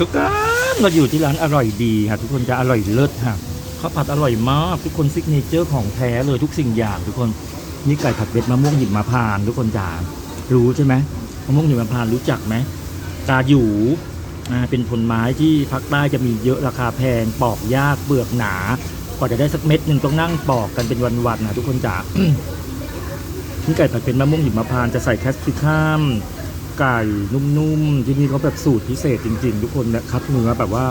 ทุกคนเราอยู่ที่ร้านอร่อยดีค่ะทุกคนจะอร่อยเลิศค่ะข้าวผัดอร่อยมากทุกคนซิกเนเจอร์ของแท้เลยทุกสิ่งอย่างทุกคนนี่ไก่ผัดเผ็ดมะม่วงหิมพาน ทุกคนจ๋ารู้ใช่ไหมมะม่วงหิมพานรู้จักไหมกาหยูเป็นผลไม้ที่ภาคใต้จะมีเยอะราคาแพงปอกยากเปลือกหนากว่าจะได้สักเม็ดหนึ่งต้องนั่งปอกกันเป็นวันๆนะทุกคนจ๋านี่ไก่ผัดเป็นมะม่วงหิมพานจะใส่แคสซิคัม ไก่นุ่มๆ ที่นี่เขาแบบสูตรพิเศษจริง ๆ ทุกคนเนี่ยคัดเนื้อแบบว่า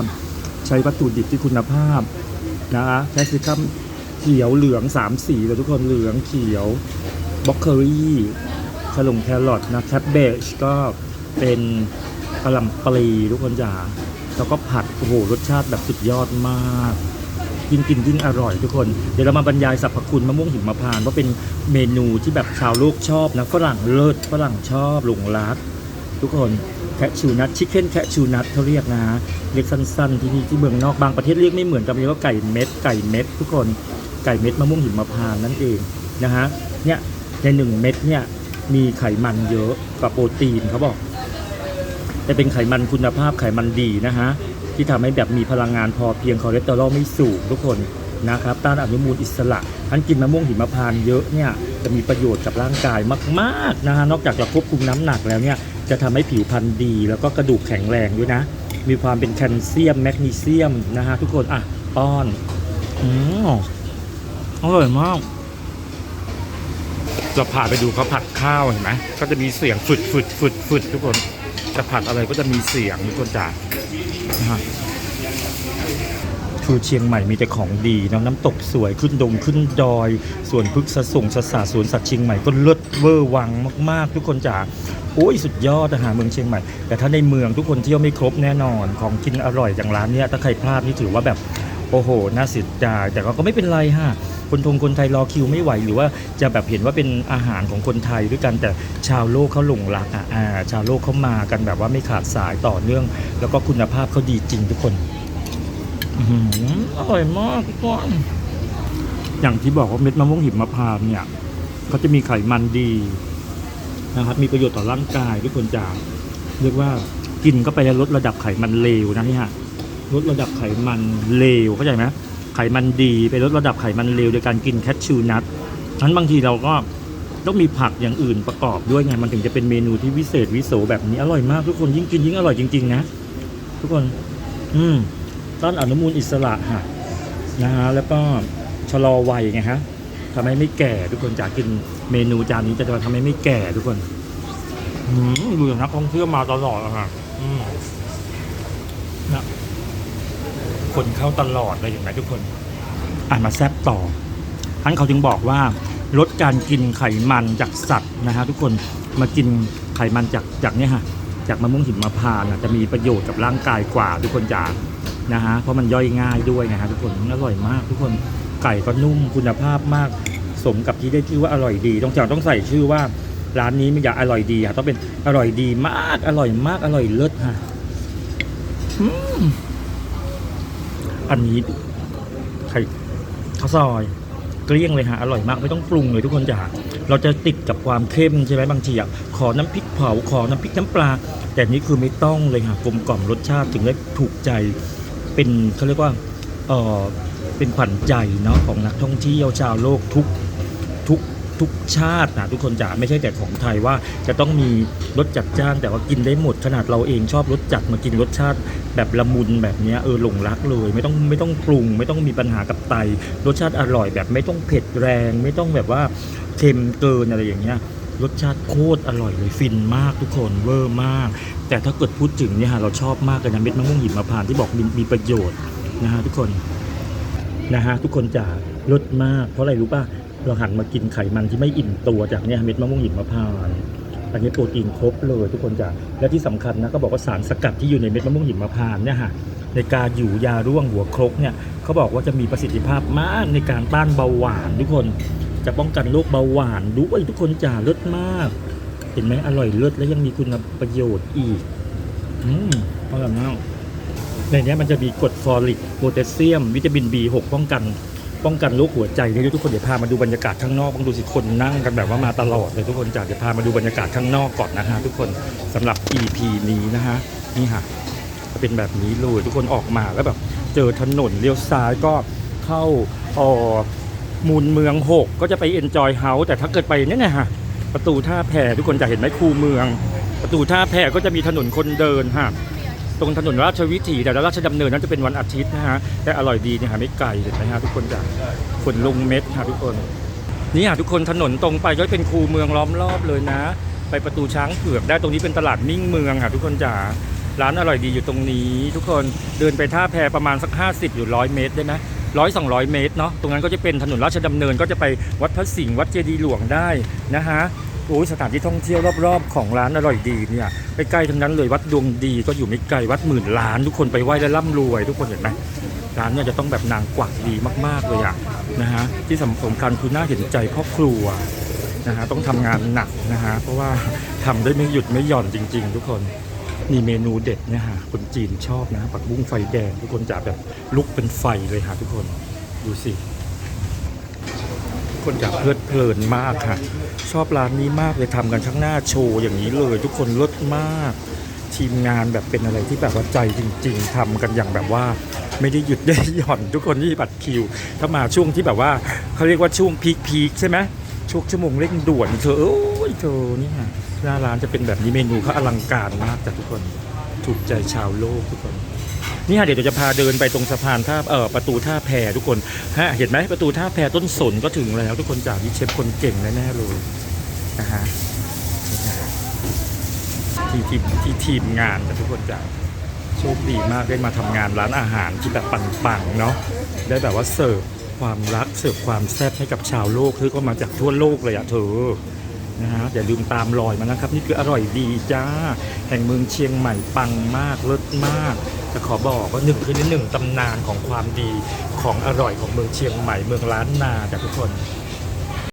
ใช้วัตถุดิบที่คุณภาพนะแคสซิคัมเขียวเหลืองสามสีเลยทุกคนเหลืองเขียวบล็อกเคอรี่ขลงแครอทนะแคบเบจก็เป็นกระหล่ำปลีทุกคนจ๋าแล้วก็ผัดโอ้โหรสชาติแบบสุดยอดมาก ยิ่งกินยิ่งอร่อยทุกคน เดี๋ยวเรามาบรรยายสรรพคุณมะม่วงหิมพานต์ว่าเป็นเมนูที่แบบชาวโลกชอบนะฝรั่งเลิศฝรั่งชอบหลงรัก ทุกคนแคชชูนัทชิคเก้นแคชชูนัทเขาเรียกนะฮะเรียกสั้นๆที่นี่ที่เมืองนอกบางประเทศเรียกไม่เหมือนกันเรียกว่าไก่เม็ดไก่เม็ด ทุกคนไก่เม็ดมะม่วงหิมพานต์นั่นเองนะฮะเนี่ยในหนึ่งเม็ดเนี่ยมีไขมันเยอะกว่าโปรตีนเขาบอกแต่เป็นไขมันคุณภาพไขมันดีนะฮะ ที่ทำให้แบบมีพลังงานพอเพียงคอเลสเตอรอลไม่สูงทุกคนนะครับต้านอนุมูลอิสระอันกินมะม่วงหิมพานต์เยอะเนี่ยจะมีประโยชน์กับร่างกายมากๆนะฮะนอกจากเราควบคุมน้ำหนักแล้วเนี่ยจะทำให้ผิวพรรณดี แล้วก็กระดูกแข็งแรงด้วยนะ มีความเป็นแคลเซียมแมกนีเซียมนะฮะทุกคนอะป้อนอืมอร่อยมากเราผ่านไปดูเขาผัดข้าวเห็นไหมก็จะมีเสียงฝึดฝึดฝึดฝึดทุกคนจะผัดอะไรก็จะมีเสียงทุกคนจ้า นะฮะคือเชียงใหม่มีแต่ของดีนะน้ำตกสวยขึ้นดงขึ้นดอยส่วนพฤกษส่งสสาสวนสัตว์เชียงใหม่ก็เลิศเวอร์วังมาก ๆ ทุกคนจ๋าโอ้ยสุดยอดอาหารเมืองเชียงใหม่ แต่ถ้าในเมืองทุกคนเที่ยวไม่ครบแน่นอนของกินอร่อยอย่างร้านเนี้ยถ้าใครพลาดนี่ถือว่าแบบโอ้โหน่าเสียดายแต่ก็ไม่เป็นไรฮะ คนทงคนไทยรอคิวไม่ไหว หรือว่าจะแบบเห็นว่าเป็นอาหารของคนไทยด้วยกันแต่ชาวโลกเขาหลงรักอะอ่าชาวโลกเขามากันแบบว่าไม่ขาดสายต่อเนื่อง แล้วก็คุณภาพเขาดีจริงทุกคนอร่อยมากทุกคนอย่างที่บอกว่าเม็ดมะม่วงหิมพานต์เนี่ยเขาจะมีไขมันดีนะครับมีประโยชน์ต่อร่างกายทุกคนจ๋าเรียกว่ากินก็ไปแล้วลดระดับไขมันเลวนะนี่ฮะลดระดับไขมันเลวเข้าใจไหม ไขมันดีไปลดระดับไขมันเลวโดยการกินแคชชูนัทนั้นบางทีเราก็ต้องมีผักอย่างอื่นประกอบด้วยไงมันถึงจะเป็นเมนูที่วิเศษวิโสแบบนี้อร่อยมากทุกคนยิ่งกินยิ่งอร่อยจริง ๆ นะ ทุกคน อืมต้านอนุมูลอิสระฮะนะฮะแล้วก็ชะลอวัยไงฮะทำให้ไม่แก่ทุกคนจากกินเมนูจานนี้จะทำให้ไม่แก่ทุกคนอืมดูอย่างนักท่องเที่ยวมาตลอดอะฮะอืมนะ คนเข้าตลอดเลยเห็นไหมทุกคนอ่านมาแซบต่อท่านเขาจึงบอกว่าลดการกินไขมันจากสัตว์นะฮะทุกคนมากินไขมันจากจากเนี้ยฮะจากมะม่วงหิมพานต์จะมีประโยชน์กับร่างกายกว่าทุกคนจ๋านะฮะเพราะมันย่อยง่ายด้วยนะฮะทุกคนอร่อยมาก ทุกคนไก่ก็นุ่มคุณภาพมาก สมกับที่ได้ชื่อว่าอร่อยดีต้องจาต้องใส่ชื่อว่าร้านนี้ไม่อยากอร่อยดีอะต้องเป็นอร่อยดีมากอร่อยมากอร่อยเลิศฮะอืม อันนี้ไข่ข้าวซอยเกลี้ยงเลยฮะอร่อยมากไม่ต้องปรุงเลยทุกคนจ๋าเราจะติดกับความเข้มใช่ไหมบางทีอะขอน้ำพริกเผาขอน้ำพริกน้ำปลา แต่นี่คือไม่ต้องเลยค่ะกลมกล่อมรสชาติถึงได้ถูกใจเป็นเขาเรียกว่าเออเป็นขวัญใจเนาะของนักท่องเที่ยวชาวโลกทุกทุก ทุกชาตินะทุกคนจ๋าไม่ใช่แต่ของไทยว่าจะต้องมีรสจัดจ้านแต่ว่ากินได้หมดขนาดเราเองชอบรสจัดมากินรสชาติแบบละมุนแบบนี้เออหลงรักเลย ไม่ต้องไม่ต้องปรุง ไม่ต้องมีปัญหากับไต รสชาติอร่อยแบบไม่ต้องเผ็ดแรง ไม่ต้องแบบว่าเค็มเกินอะไรอย่างเงี้ยรสชาติโคตรอร่อยเลยฟินมากทุกคนเวอร์มาก แต่ถ้าเกิดพูดถึงเนี่ยฮะเราชอบมากเลยนะเม็ดมะม่วงหิมพานต์ที่บอกมีมีประโยชน์นะฮะทุกคนนะฮะทุกคนจ๋ารสมากเพราะอะไรรู้ป่ะ เราหันมากินไขมันที่ไม่อิ่มตัวจากเนี่ยเม็ดมะม่วงหิมพานต์อันนี้โปรตีนครบเลยทุกคนจ๋าและที่สำคัญนะก็บอกว่าสารสกัดที่อยู่ในเม็ดมะม่วงหิมพานต์เนี่ยฮะในการอยู่ยาร่วงหัวครกเนี่ยเขาบอกว่าจะมีประสิทธิภาพมากในการต้านเบาหวานทุกคนจะป้องกันโรคเบาหวานด้วยทุกคนจ๋าเลิศมาก เห็นไหมอร่อยเลิศและยังมีคุณประโยชน์อีก อืมอร่อยมากในนี้มันจะมีกรดฟอลิกโพแทสเซียม วิตามิน B6 ป้องกัน ป้องกันโรคหัวใจนี่ยทุกคนเดี๋ยวพามาดูบรรยากาศข้างนอกบางดูสิคนนั่งกันแบบว่ามาตลอดเลยทุกคนจ้ะเดี๋ยวพามาดูบรรยากาศข้างนอกก่อนนะฮะทุกคนสำหรับ EP นี้นะฮะนี่ฮะจะเป็นแบบนี้เลยทุกคนออกมาแล้วแบบเจอถนนเลี้ยวซ้ายก็เข้าออมูลเมืองหกก็จะไปเอ็นจอยเฮาส์แต่ถ้าเกิดไปเนี่ยนะฮะประตูท่าแพทุกคนจะเห็นไหมคูเมือง ประตูท่าแพก็จะมีถนนคนเดินฮะ ตรงถนนราชวิถีแต่ราชดำเนินนั้นจะเป็นวันอาทิตย์นะฮะแต่อร่อยดีเนี่ยฮะไม่ไกลเห็นไหมฮะทุกคนจะฝนลงเม็ดฮะทุกคน นี่ฮะทุกคนถนนตรงไปก็เป็นคูเมืองล้อมรอบเลยนะ ไปประตูช้างเผือกได้ตรงนี้เป็นตลาดมิ่งเมืองค่ะทุกคนจ๋าร้านอร่อยดีอยู่ตรงนี้ ทุกคนเดินไปท่าแพประมาณสัก 50 อยู่ร้อยเมตรได้ไหมร้อยสองร้อยเมตรเนาะตรงนั้นก็จะเป็นถนนราชดำเนินก็จะไปวัดพระสิงห์วัดเจดีย์หลวงได้นะฮะ โอ้ยสถานที่ท่องเที่ยวรอบ ๆ ของร้านอร่อยดีเนี่ยใกล้ๆทั้งนั้นเลยวัดดวงดีก็อยู่ไม่ไกลวัดหมื่นล้าน ทุกคนไปไหว้และร่ำรวย ทุกคนเห็นไหมร้านเนี่ยจะต้องแบบนางกวักดีมาก ๆเลยอะนะฮะที่สำคัญคือน่าเห็นใจพ่อครัวนะฮะต้องทำงานหนักนะฮะเพราะว่าทำได้ไม่หยุดไม่หย่อนจริง ๆ ทุกคนนี่เมนูเด็ดนี่ยฮะคนจีนชอบนะผักบุ้งไฟแดงทุกคนจะแบบลุกเป็นไฟเลยฮะทุกคนดูสิ คนจะเพลิดเพลินมากค่ะ ชอบร้านนี้มากเลยทำกันข้างหน้าโชว์อย่างนี้เลย ทุกคนเลิศมาก ทีมงานแบบเป็นอะไรที่แบบว่าใจจริง ๆทำกันอย่างแบบว่า ไม่ได้หยุดได้หย่อน ทุกคนที่บัตรคิว ถ้ามาช่วงที่แบบว่าเขาเรียกว่าช่วงพีคๆใช่ไหมช่วงชั่วโมงเร่งด่วนเธอโอ้ยเธอนี่ฮะหน้าร้านจะเป็นแบบนี้เมนูเขาอลังการมากแต่ทุกคนถูกใจชาวโลกทุกคน นี่ฮะเดี๋ยวเราจะพาเดินไปตรงสะพานท่าเอ่อประตูท่าแพทุกคนฮะเห็นไหมประตูท่าแพต้นสนก็ถึงแล้ว ทุกคนจากวิเชฟคนเก่งแน่ๆเลยนะฮะที่ทีมที่ทีมงานแต่ทุกคนจากโชคดีมากได้มาทำงานร้านอาหารที่แบบปังๆเนาะได้แบบว่าเสิร์ฟความรักเสิร์ฟความแซ่บให้กับชาวโลกคือก็มาจากทั่วโลกเลยอะเธอ นะฮะอย่าลืมตามรอยมานะครับ นี่คืออร่อยดีจ้า แห่งเมืองเชียงใหม่ปังมากเลิศมาก จะขอบอกว่าหนึ่งคือหนึ่งตำนานของความดีของอร่อยของเมืองเชียงใหม่เมืองล้านนาจ้ะทุกคน